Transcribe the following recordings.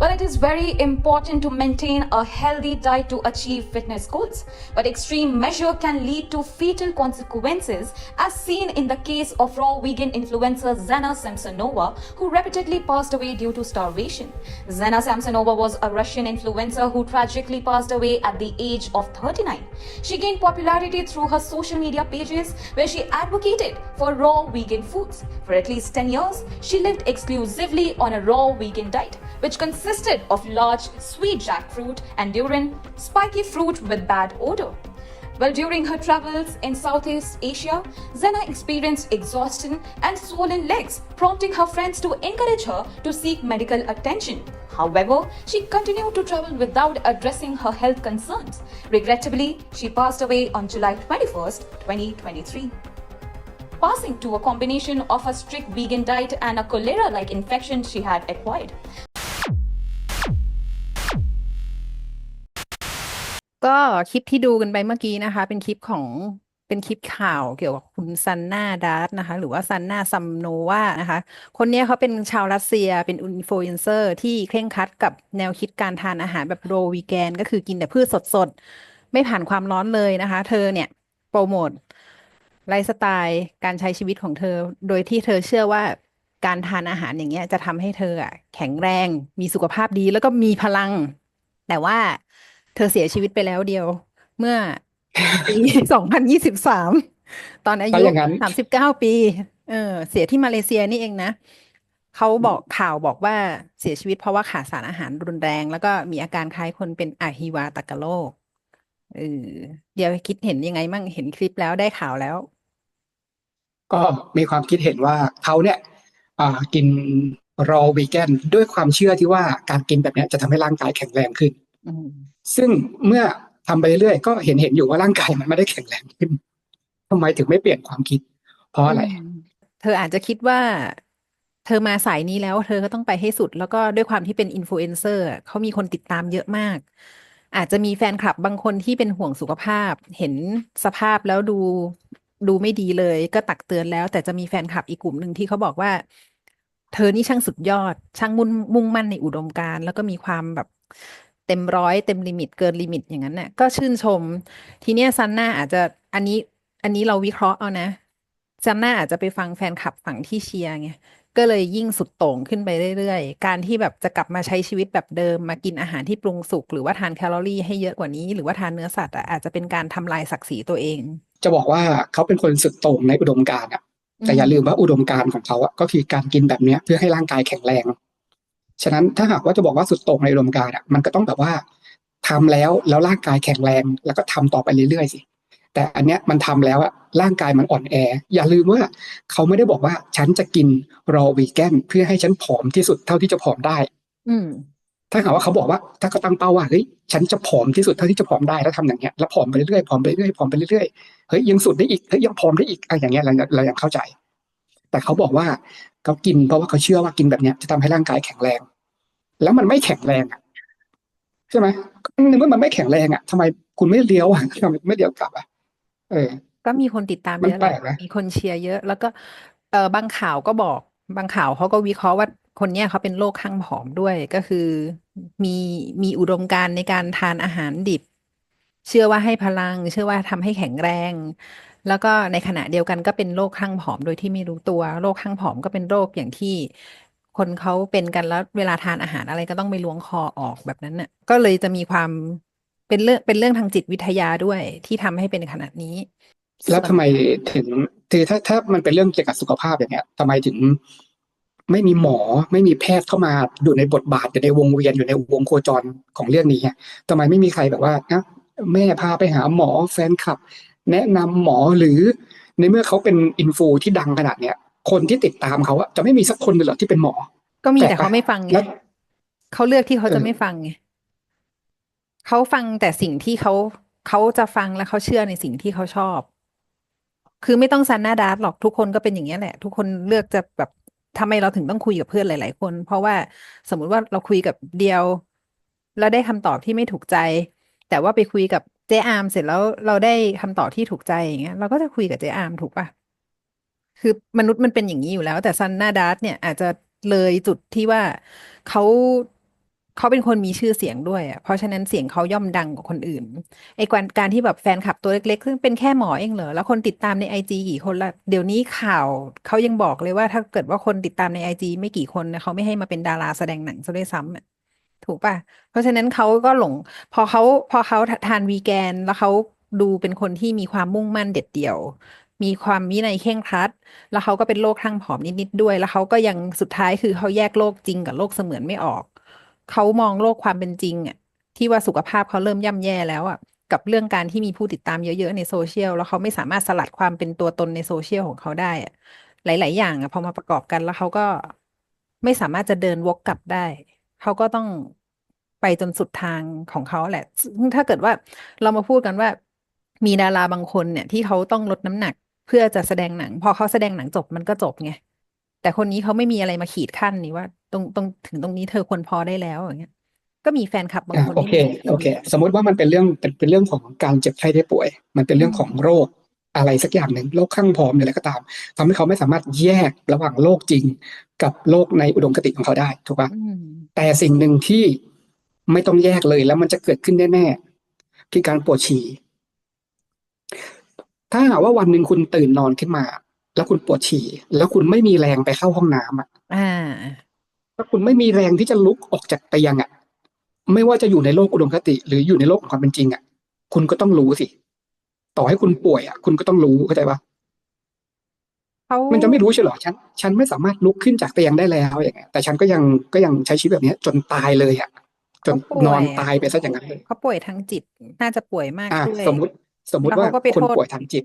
Well, it is very important to maintain a healthy diet to achieve fitness goals. But extreme measure can lead to fatal consequences, as seen in the case of raw vegan influencer Zena Samsonova, who repeatedly passed away due to starvation. Zena Samsonova was a Russian influencer who tragically passed away at the age of 39. She gained popularity through her social media pages, where she advocated for raw vegan foods. For at least 10 years, she lived exclusively on a raw vegan diet, which consisted of large sweet jackfruit and durian, spiky fruit with bad odor. Well, during her travels in Southeast Asia, Zena experienced exhaustion and swollen legs, prompting her friends to encourage her to seek medical attention. However, she continued to travel without addressing her health concerns. Regrettably, she passed away on July 21st, 2023 passing to a combination of a strict vegan diet and a cholera like infection she had acquired. ก็คลิปที่ดูกันไปเมื่อกี้นะคะ เป็นคลิปของเป็นคลิปข่าวเกี่ยวกับคุณซันนาดาร์ตนะคะ หรือว่าซันนาซัมโนวานะคะ คนนี้เขาเป็นชาวรัสเซียเป็นอินฟลูเอนเซอร์ที่เคร่งครัดกับแนวคิดการทานอาหารแบบโรวีแกน ก็คือกินแต่พืชสดๆ ไม่ผ่านความร้อนเลยนะคะ เธอเนี่ย โปรโมทไลฟ์สไตล์การใช้ชีวิตของเธอ โดยที่เธอเชื่อว่าการทานอาหารอย่างเงี้ยจะทำให้เธออะแข็งแรงมีสุขภาพดีแล้วก็มีพลัง แต่ว่า เธอเสียชีวิตไปแล้วเดียว เมื่อปีสองพันยี่สิบสามตอนอาถ้ายุอย่างนั้นสามสิบเก้าปี เออ เสียที่มาเลเซียนี่เองนะเขาบอกข่าวบอกว่าเสียชีวิตเพราะว่าขาดสารอาหารรุนแรง แล้วก็มีอาการคล้ายคนเป็นอะฮิวาตากโรคเออเดี๋ยวคิดเห็นยังไงมั่งเห็นคลิปแล้วได้ข่าวแล้ว ก็มีความคิดเห็นว่าเขาเนี่ยอ่ากินรอวีแกนด้วยความเชื่อที่ว่าการกินแบบเนี้ยจะทำให้ร่างกายแข็งแรงขึ้นอืม ซึ่งเมื่อทำไปเรื่อยๆก็เห็นเห็นอยู่ว่าร่างกายมันไม่ได้แข็งแรงขึ้นทำไมถึงไม่เปลี่ยนความคิด เพราะอะไร เธออาจจะคิดว่า เธอมาสายนี้แล้ว เธอก็ต้องไปให้สุด แล้วก็ด้วยความที่เป็นอินฟลูเอนเซอร์เขามีคนติดตามเยอะมาก อาจจะมีแฟนคลับบางคนที่เป็นห่วงสุขภาพ เห็นสภาพแล้วดูดูไม่ดีเลย ก็ตักเตือนแล้ว แต่จะมีแฟนคลับอีกกลุ่มหนึ่งที่เขาบอกว่า เธอนี่ช่างสุดยอด ช่างมุ่งมุ่งมั่นในอุดมการณ์แล้วก็มีความแบบ เต็มร้อยเต็มลิมิตเกินลิมิตอย่างนั้นน่ะก็ชื่นชม ทีเนี้ยซันน่าอาจจะอันนี้อันนี้เราวิเคราะห์เอานะซันน่าอาจจะไปฟังแฟนคลับฝั่งที่เชียร์ไงก็เลยยิ่งสุดโต่งขึ้นไปเรื่อยๆ การที่แบบจะกลับมาใช้ชีวิตแบบเดิมมากินอาหารที่ปรุงสุกหรือว่าทานแคลอรี่ให้เยอะกว่านี้ หรือว่าทานเนื้อสัตว์อาจจะเป็นการทำลายศักดิ์ศรีตัวเอง จะบอกว่าเขาเป็นคนสุดโต่งในอุดมการณ์อะแต่อย่าลืมว่าอุดมการณ์ของเขาอะก็คือการกินแบบเนี้ยเพื่อให้ร่างกายแข็งแรง ฉะนั้นถ้าหากว่าจะบอกว่าสุดโต่งในอุดมการณ์อะมันก็ต้องแบบว่าทำแล้วแล้วร่างกายแข็งแรง แล้วก็ทำต่อไปเรื่อยๆสิแต่อันเนี้ยมันทำแล้วอะร่างกายมันอ่อนแอ อย่าลืมว่าเขาไม่ได้บอกว่าฉันจะกินรอวีแกนเพื่อให้ฉันผอมที่สุดเท่าที่จะผอมได้ อืมถ้าหากว่าเขาบอกว่า ถ้าเขาตั้งเป้าว่าเฮ้ยฉันจะผอมที่สุดเท่าที่จะผอมได้แล้วทำอย่างเงี้ยแล้วผอมไปเรื่อยๆผอมไปเรื่อยๆผอมไปเรื่อยๆเฮ้ยยังสุดได้อีกเฮ้ยยังผอมได้อีกอะไรอย่างเงี้ยเราเรายังเข้าใจ แต่เขาบอกว่าเขากินเพราะว่าเขาเชื่อว่ากินแบบเนี้ยจะทำให้ร่างกายแข็งแรง แล้วมันไม่แข็งแรงอะใช่ไหมในเมื่อมันไม่แข็งแรงอะทำไมคุณไม่เลี้ยวอะทำไมไม่เลี้ยวกลับอะเออ ก็มีคนติดตามมันเยอะแหละแปลกนะมีคนเชียร์เยอะ แล้วก็เออบางข่าวก็บอก บางข่าวเขาก็วิเคราะห์ว่าคนเนี้ยเขาเป็นโรคข้างผอมด้วยก็คือมีมีอุดมการณ์ในการทานอาหารดิบ เชื่อว่าให้พลัง เชื่อว่าทำให้แข็งแรง แล้วก็ในขณะเดียวกันก็เป็นโรคข้างผอมโดยที่ไม่รู้ตัวโรคข้างผอมก็เป็นโรคอย่างที่ คนเขาเป็นกันแล้วเวลาทานอาหารอะไรก็ต้องไปล้วงคอออกแบบนั้นน่ะ ก็เลยจะมีความเป็นเรื่องเป็นเรื่องทางจิตวิทยาด้วยที่ทำให้เป็นขนาดนี้ แล้วทำไมถึงคือถ้าถ้ามันเป็นเรื่องเกี่ยวกับสุขภาพอย่างเงี้ยทำไมถึงไม่มีหมอไม่มีแพทย์เข้ามาอยู่ในบทบาทอยู่ในวงเวียนอยู่ในวงโคจรของเรื่องนี้อะทำไมไม่มีใครแบบว่านะแม่พาไปหาหมอแฟนคลับ แนะนำหมอหรือในเมื่อเขาเป็นอินฟูที่ดังขนาดเนี้ย คนที่ติดตามเขาอะจะไม่มีสักคนเลยเหรอที่เป็นหมอ ก็มีแปลกแต่เขาปะไม่ฟังไงแล้วเขาเลือกที่เขาเออจะไม่ฟังไงเขาฟังแต่สิ่งที่เขาเขาจะฟังและเขาเชื่อในสิ่งที่เขาชอบ คือไม่ต้องซันหน้าดาร์ตหรอกทุกคนก็เป็นอย่างนี้ยแหละ ทุกคนเลือกจะแบบทำไมเราถึงต้องคุยกับเพื่อนหลาย ๆ คน เพราะว่าสมมุติว่าเราคุยกับเดียว แล้วได้คำตอบที่ไม่ถูกใจ แต่ว่าไปคุยกับเจอาร์มเสร็จแล้วเราได้คำตอบที่ถูกใจอย่างเงี้ยเราก็จะคุยกับเจอาร์มถูกปะ คือมนุษย์มันเป็นอย่างนี้อยู่แล้ว แต่ซันนาดาร์ตเนี่ยอาจจะเลยจุดที่ว่าเขาเขาเป็นคนมีชื่อเสียงด้วยอะเพราะฉะนั้นเสียงเขาย่อมดังกว่าคนอื่นไอ้การการที่แบบแฟนคลับตัวเล็กๆ ซึ่งเป็นแค่หมอเองเหรอแล้วคนติดตามในไอจีกี่คนละเดี๋ยวนี้ข่าวเขายังบอกเลยว่าถ้าเกิดว่าคนติดตามในไอจีไม่กี่คนนะเขาไม่ให้มาเป็นดาราแสดงหนังซะด้วยซ้ำอะถูกป่ะ เพราะฉะนั้นเขาก็หลง พอเขาพอเขาทานวีแกนแล้วเขาดูเป็นคนที่มีความมุ่งมั่นเด็ดเดี่ยว มีความวินัยเคร่งครัด แล้วเขาก็เป็นโรคคลั่งผอมนิดๆด้วย แล้วเขาก็ยังสุดท้ายคือเขาแยกโลกจริงกับโลกเสมือนไม่ออก เขามองโลกความเป็นจริงอะที่ว่าสุขภาพเขาเริ่มย่ำแย่แล้วอะกับเรื่องการที่มีผู้ติดตามเยอะๆในโซเชียลแล้วเขาไม่สามารถสลัดความเป็นตัวตนในโซเชียลของเขาได้อะหลาย ๆ อย่างอะพอมาประกอบกันแล้วเขาก็ไม่สามารถจะเดินวกกลับได้ เขาก็ต้องไปจนสุดทางของเขาแหละถ้าเกิดว่าเรามาพูดกันว่า มีดาราบางคนเนี่ย ที่เขาต้องลดน้ำหนัก พื่อจะแสดงหนัง พอเขาแสดงหนังจบมันก็จบไงแต่คนนี้เขาไม่มีอะไรมาขีดขั้นนี่ว่า ตรงตรงถึงตรงนี้เธอควรพอได้แล้วอย่างเงี้ย ก็มีแฟนคลับบางอ่าคนโอที่เคมีโอเค สมมุติว่ามันเป็นเรื่องเป็นเป็นเรื่องของการเจ็บไข้ได้ป่วย มันเป็นเรื่องของโรคอะไรสักอย่างหนึ่งโรคข้างผอมหรืออะไรก็ตามทำให้เขาไม่สามารถแยกระหว่างโรคจริง กับโรคในอุดมคติของเขาได้ถูกปะอืมแต่สิ่งหนึ่งที่ไม่ต้องแยกเลยแล้วมันจะเกิดขึ้นแน่ๆคือการปวดฉี่ ถ้าหากว่าวันหนึ่งคุณตื่นนอนขึ้นมา แล้วคุณปวดฉี่ แล้วคุณไม่มีแรงไปเข้าห้องน้ำอะอ่าถ้าคุณไม่มีแรงที่จะลุกออกจากเตียงอะ ไม่ว่าจะอยู่ในโลกอุดมคติ หรืออยู่ในโลกของความเป็นจริงอะ คุณก็ต้องรู้สิ ต่อให้คุณป่วยอะ คุณก็ต้องรู้เข้าใจปะเขามันจะไม่รู้ใช่เหรอฉัน ฉันไม่สามารถลุกขึ้นจากเตียงได้แล้วอย่างเงี้ยแต่ฉันก็ยังก็ยังใช้ชีวิตแบบเนี้ยจนตายเลยอะจนเขาป่วยนอนอะตายไปซะอย่างนั้นเลยเขาป่วยทางจิตน่าจะป่วยมากอะด้วยสมมติ สมมติแล้วว่าเขาก็ไปคนโทษป่วยทางจิต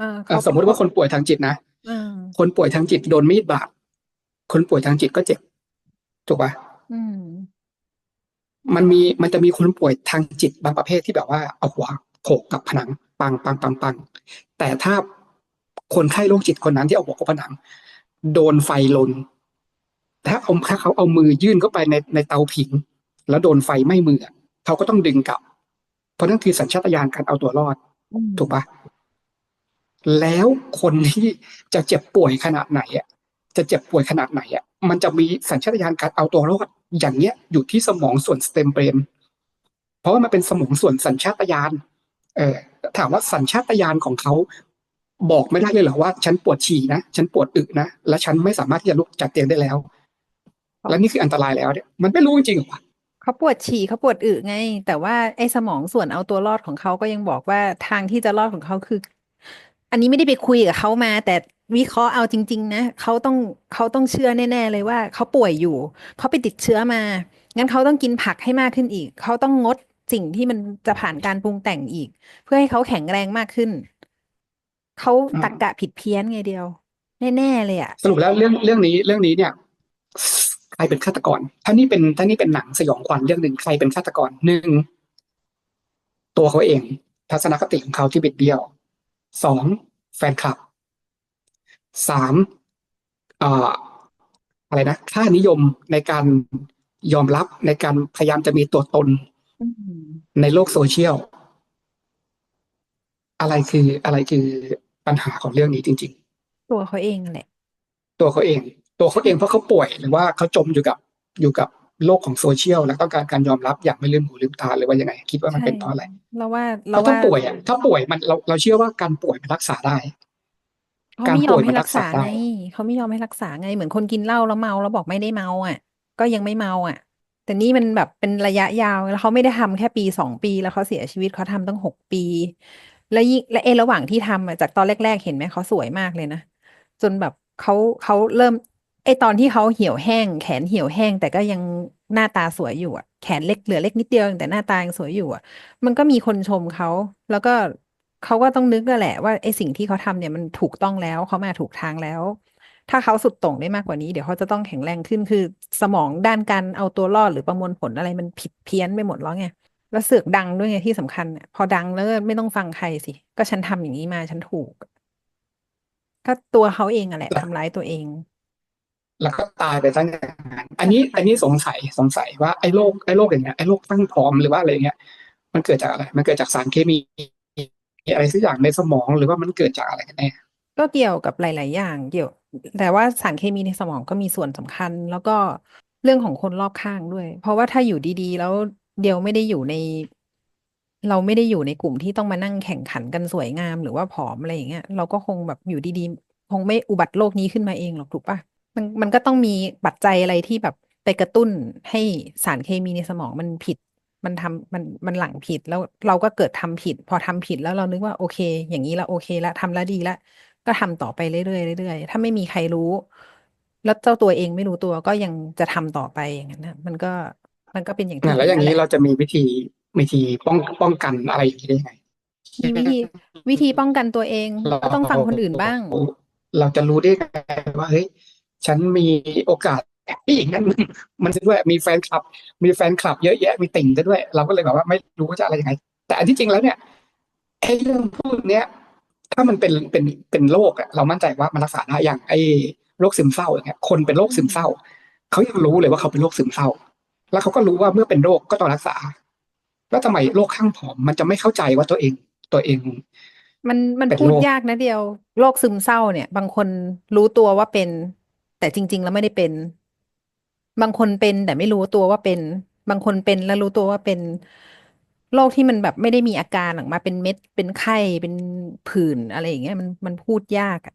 อ่าอะเขาสมมติว่าคนป่วยทางจิตนะอ่าคนป่วยทางจิตโดนมีดบาดคนป่วยทางจิตก็เจ็บถูกปะอืมมันมีมันจะมีคนป่วยทางจิตบางประเภทที่แบบว่าเอาหัวโขกกับผนัง ปังปังปังปังแต่ถ้าคนไข้โรคจิตคนนั้นที่เอาหัวโขกผนัง โดนไฟลนถ้าเอาถ้าเขาเอามือยื่นเข้าไปในในเตาผิง แล้วโดนไฟไหม้มืออะเขาก็ต้องดึงกลับ เพราะนั่นคือสัญชาตญาณการเอาตัวรอดอืมถูกปะแล้วคนที่จะเจ็บป่วยขนาดไหนอะจะเจ็บป่วยขนาดไหนอะมันจะมีสัญชาตญาณการเอาตัวรอด อย่างเนี้ยอยู่ที่สมองส่วนสเต็มเบรนเพราะว่ามันเป็นสมองส่วนสัญชาตญาณเออถามว่าสัญชาตญาณของเขาบอกไม่ได้เลยเหรอว่า ฉันปวดฉี่นะฉันปวดอึนะและฉันไม่สามารถที่จะลุกจากเตียงได้แล้ว และนี่คืออันตรายแล้วเนี่ยมันไม่รู้จริงๆเหรอวะ เขาปวดฉี่เขาปวดอึไง แต่ว่าไอ้สมองส่วนเอาตัวรอดของเขาก็ยังบอกว่าทางที่จะรอดของเขาคือ อันนี้ไม่ได้ไปคุยกับเขามา แต่วิเคราะห์เอาจริง ๆ นะเขาต้องเขาต้องเชื่อแน่ ๆ เลยว่าเขาป่วยอยู่เขาไปติดเชื้อมา งั้นเขาต้องกินผักให้มากขึ้นอีก เขาต้องงดสิ่งที่มันจะผ่านการปรุงแต่งอีก เพื่อให้เขาแข็งแรงมากขึ้นเขาอืมตรรกะผิดเพี้ยนไงเดียว แน่ๆเลยอะสรุปแล้วเรื่องเรื่องนี้เรื่องนี้เนี่ย ใครเป็นฆาตกร ถ้านี่เป็นถ้านี่เป็นหนังสยองขวัญเรื่องหนึ่งใครเป็นฆาตกรหนึ่งตัวเขาเอง ทัศนคติของเขาที่บิดเบี้ยวสองแฟนคลับสามเอ่ออะไรนะค่านิยมในการยอมรับในการพยายามจะมีตัวตนอืมในโลกโซเชียล อะไรคืออะไรคือปัญหาของเรื่องนี้จริง ๆ ตัวเขาเองแหละ ตัวเขาเอง ตัวเขาเองเพราะเขาป่วยหรือว่าเขาจมอยู่กับอยู่กับโลกของโซเชียล แล้วต้องการการยอมรับอย่างไม่ลืมหูลืมตาหรือว่ายังไง คิดว่ามันใช่เป็นเพราะอะไรเราว่าเพเราราะถ้าว่าป่วยอะถ้าป่วยมันเราเราเชื่อว่าการป่วยมันรักษาได้เขาการไม่ยอป่มวยให้มันรัรักกษาษาได้ไงเขาไม่ยอมให้รักษาไงเหมือนคนกินเหล้าแล้วเมาแล้วบอกไม่ได้เมาอะ ก็ยังไม่เมาอะ แต่นี่มันแบบเป็นระยะยาวแล้วเขาไม่ได้ทำแค่ปีสองปี แล้วเขาเสียชีวิตเขาทำตั้งหกปี แล้วยิ่งและเอระหว่างที่ทำอะจากตอนแรก ๆ เห็นไหมเขาสวยมากเลยนะจนแบบเขาเขาเริ่มไอตอนที่เขาเหี่ยวแห้ง แขนเหี่ยวแห้ง แต่ก็ยังหน้าตาสวยอยู่อะแขนเล็กเหลือเล็กนิดเดียวแต่หน้าตายังสวยอยู่อะ มันก็มีคนชมเขา แล้วก็เขาก็ต้องนึกแล้วแหละว่าไอ้สิ่งที่เขาทำเนี่ยมันถูกต้องแล้วเขามาถูกทางแล้ว ถ้าเขาสุดโต่งได้มากกว่านี้เดี๋ยวเขาจะต้องแข็งแรงขึ้นคือสมองด้านการเอาตัวรอดหรือประมวลผลอะไรมันผิดเพี้ยนไปหมดแล้วไงแล้วเสือกดังด้วยไงที่สำคัญพอดังแล้วไม่ต้องฟังใครสิ ก็ฉันทำอย่างนี้มาฉันถูก ก็ตัวเขาเองอะแหละทำร้ายตัวเอง แล้วก็ตายไปซะอย่างนั้นอันนี้อันนี้สงสัยสงสัยว่าไอ้โรคไอ้โรคอย่างเงี้ยไอ้โรคตั้งพร้อมหรือว่าอะไรเงี้ย มันเกิดจากอะไร มันเกิดจากสารเคมีอะไรสักอย่างในสมองหรือว่ามันเกิดจากอะไรกันแน่ก็เกี่ยวกับหลาย ๆ อย่างเกี่ยว แต่ว่าสารเคมีในสมองก็มีส่วนสำคัญ แล้วก็เรื่องของคนรอบข้างด้วย เพราะว่าถ้าอยู่ดี ๆ แล้วเดียวไม่ได้อยู่ใน เราไม่ได้อยู่ในกลุ่มที่ต้องมานั่งแข่งขันกันสวยงาม หรือว่าผอมอะไรอย่างเงี้ยเราก็คงแบบอยู่ดี ๆ คงไม่อุบัติโรคนี้ขึ้นมาเองหรอกถูกปะ มันมันก็ต้องมีปัจจัยอะไรที่แบบไปกระตุ้นให้สารเคมีในสมองมันผิด มันทำมันมันหลั่งผิดแล้วเราก็เกิดทำผิด พอทำผิดแล้วเรานึกว่าโอเค อย่างนี้ละโอเคละทำแล้วดีละก็ทำต่อไปเรื่อยๆเรื่อยๆถ้าไม่มีใครรู้ แล้วเจ้าตัวเองไม่รู้ตัวก็ยังจะทำต่อไปอย่างนั้นนะมันก็มันก็เป็นอย่างที่อะแล้วอย่างเห็นี้นนั่นแหเราละจะมีวิธีวิธีป้องป้องกันอะไรอย่างนี้ได้ยังไงมีวิธีวิธีป้องกันตัวเองเราก็ต้องฟังคนอื่นบ้าง เราจะรู้ได้ไงว่าเฮ้ย ฉันมีโอกาสที่อย่างนั้นมันจะด้วยมีแฟนคลับ มีแฟนคลับเยอะแยะมีติ่งซะด้วย เราก็เลยแบบว่าไม่รู้ว่าจะอะไรยังไง แต่อันที่จริงแล้วเนี่ยไอ้เรื่องพวกเนี้ยถ้ามันเป็นเป็นเป็นโรคอะเรามั่นใจว่ามันรักษาได้อย่างไอ้โรคซึมเศร้าอย่างเงี้ยคนเป็นโรคซึมเศร้าเขายังรู้เลยว่าเขาเป็นโรคซึมเศร้า แล้วเขาก็รู้ว่าเมื่อเป็นโรคก็ต้องรักษา แล้วทำไมโรคข้างผอม มันจะไม่เข้าใจว่าตัวเองตัวเอง มันมันเป็นพูดโรคยากนะเดียวโรคซึมเศร้าเนี่ย บางคนรู้ตัวว่าเป็น แต่จริง ๆ แล้วไม่ได้เป็น บางคนเป็นแต่ไม่รู้ตัวว่าเป็น บางคนเป็นแล้วรู้ตัวว่าเป็นโรคที่มันแบบไม่ได้มีอาการออกมาเป็นเม็ดเป็นไข้เป็นผื่นอะไรอย่างเงี้ยมันมันพูดยากอะ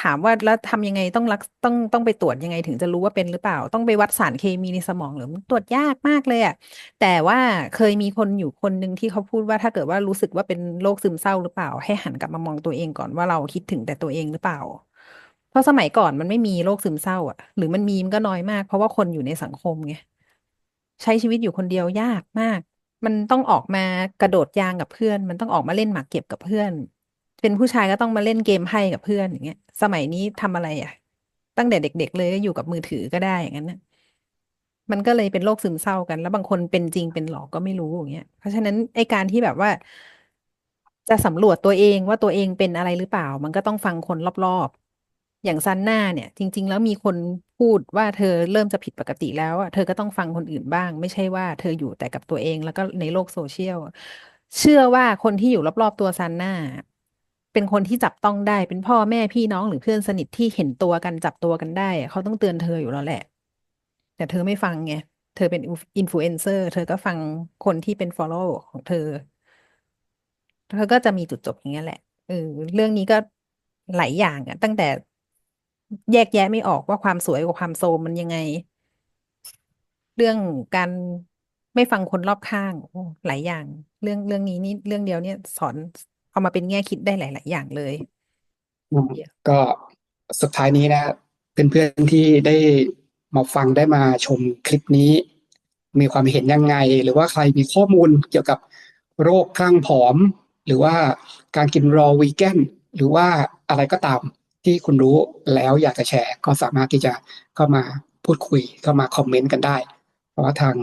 ถามว่าแล้วทำยังไงต้องรักต้องต้องไปตรวจยังไงถึงจะรู้ว่าเป็นหรือเปล่า ต้องไปวัดสารเคมีในสมองหรือมันตรวจยากมากเลยอะแต่ว่าเคยมีคนอยู่คนหนึ่งที่เขาพูดว่าถ้าเกิดว่ารู้สึกว่าเป็นโรคซึมเศร้าหรือเปล่า ให้หันกลับมามองตัวเองก่อนว่าเราคิดถึงแต่ตัวเองหรือเปล่า เพราะสมัยก่อนมันไม่มีโรคซึมเศร้า อะ หรือมันมีมันก็น้อยมาก เพราะว่าคนอยู่ในสังคมไงใช้ชีวิตอยู่คนเดียวยากมาก มันต้องออกมากระโดดยางกับเพื่อน มันต้องออกมาเล่นหมากเก็บกับเพื่อน เป็นผู้ชายก็ต้องมาเล่นเกมไพ่กับเพื่อนอย่างเงี้ย สมัยนี้ทำอะไรอะ ตั้งแต่เด็ก ๆ เลยก็อยู่กับมือถือก็ได้อย่างนั้นนะมันก็เลยเป็นโรคซึมเศร้ากัน แล้วบางคนเป็นจริงเป็นหลอกก็ไม่รู้อย่างเงี้ย เพราะฉะนั้นไอการที่แบบว่า จะสำรวจตัวเองว่าตัวเองเป็นอะไรหรือเปล่า มันก็ต้องฟังคนรอบๆ อย่างซันน่าเนี่ย จริง ๆ แล้วมีคนพูดว่าเธอเริ่มจะผิดปกติแล้วอะเธอก็ต้องฟังคนอื่นบ้าง ไม่ใช่ว่าเธออยู่แต่กับตัวเองแล้วก็ในโลกโซเชียล เชื่อว่าคนที่อยู่รอบๆตัวซันน่าเป็นคนที่จับต้องได้เป็นพ่อแม่พี่น้องหรือเพื่อนสนิทที่เห็นตัวกันจับตัวกันได้เขาต้องเตือนเธออยู่แล้วแหละ แต่เธอไม่ฟังไงเธอเป็นอินฟลูเอนเซอร์ เธอก็ฟังคนที่เป็น follow ของเธอ เธอก็จะมีจุดจบอย่างเงี้ยแหละเออเรื่องนี้ก็หลายอย่างอะตั้งแต่ แยกแยะไม่ออกว่าความสวยกับความโทรมมันยังไง เรื่องการไม่ฟังคนรอบข้างโอ้หลายอย่าง เรื่องเรื่องนี้นี่เรื่องเดียวเนี่ย สอนเอามาเป็นแง่คิดได้หลาย ๆ อย่างเลยอืมก็สุดท้ายนี้นะเพื่อนๆที่ได้มาฟังได้มาชมคลิปนี้ มีความเห็นยังไง หรือว่าใครมีข้อมูลเกี่ยวกับโรคคลั่งผอม หรือว่าการกินรอวีแกนหรือว่าอะไรก็ตาม ที่คุณรู้แล้วอยากจะแชร์ ก็สามารถที่จะเข้ามาพูดคุยเข้ามาคอมเมนต์กันได้ เพราะว่าทาง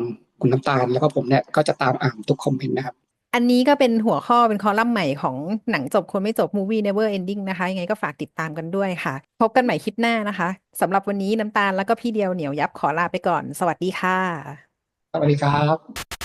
คุณน้ำตาลแล้วก็ผมเนี่ยก็จะตามอ่านทุกคอมเมนต์นะครับอันนี้ก็เป็นหัวข้อเป็นคอลัมน์ใหม่ของหนังจบคนไม่จบ Movie Never Ending นะคะ ยังไงก็ฝากติดตามกันด้วยค่ะ พบกันใหม่คลิปหน้านะคะสำหรับวันนี้น้ำตาลแล้วก็พี่เดียวเหนียวยับขอลาไปก่อน สวัสดีค่ะ สวัสดีครับ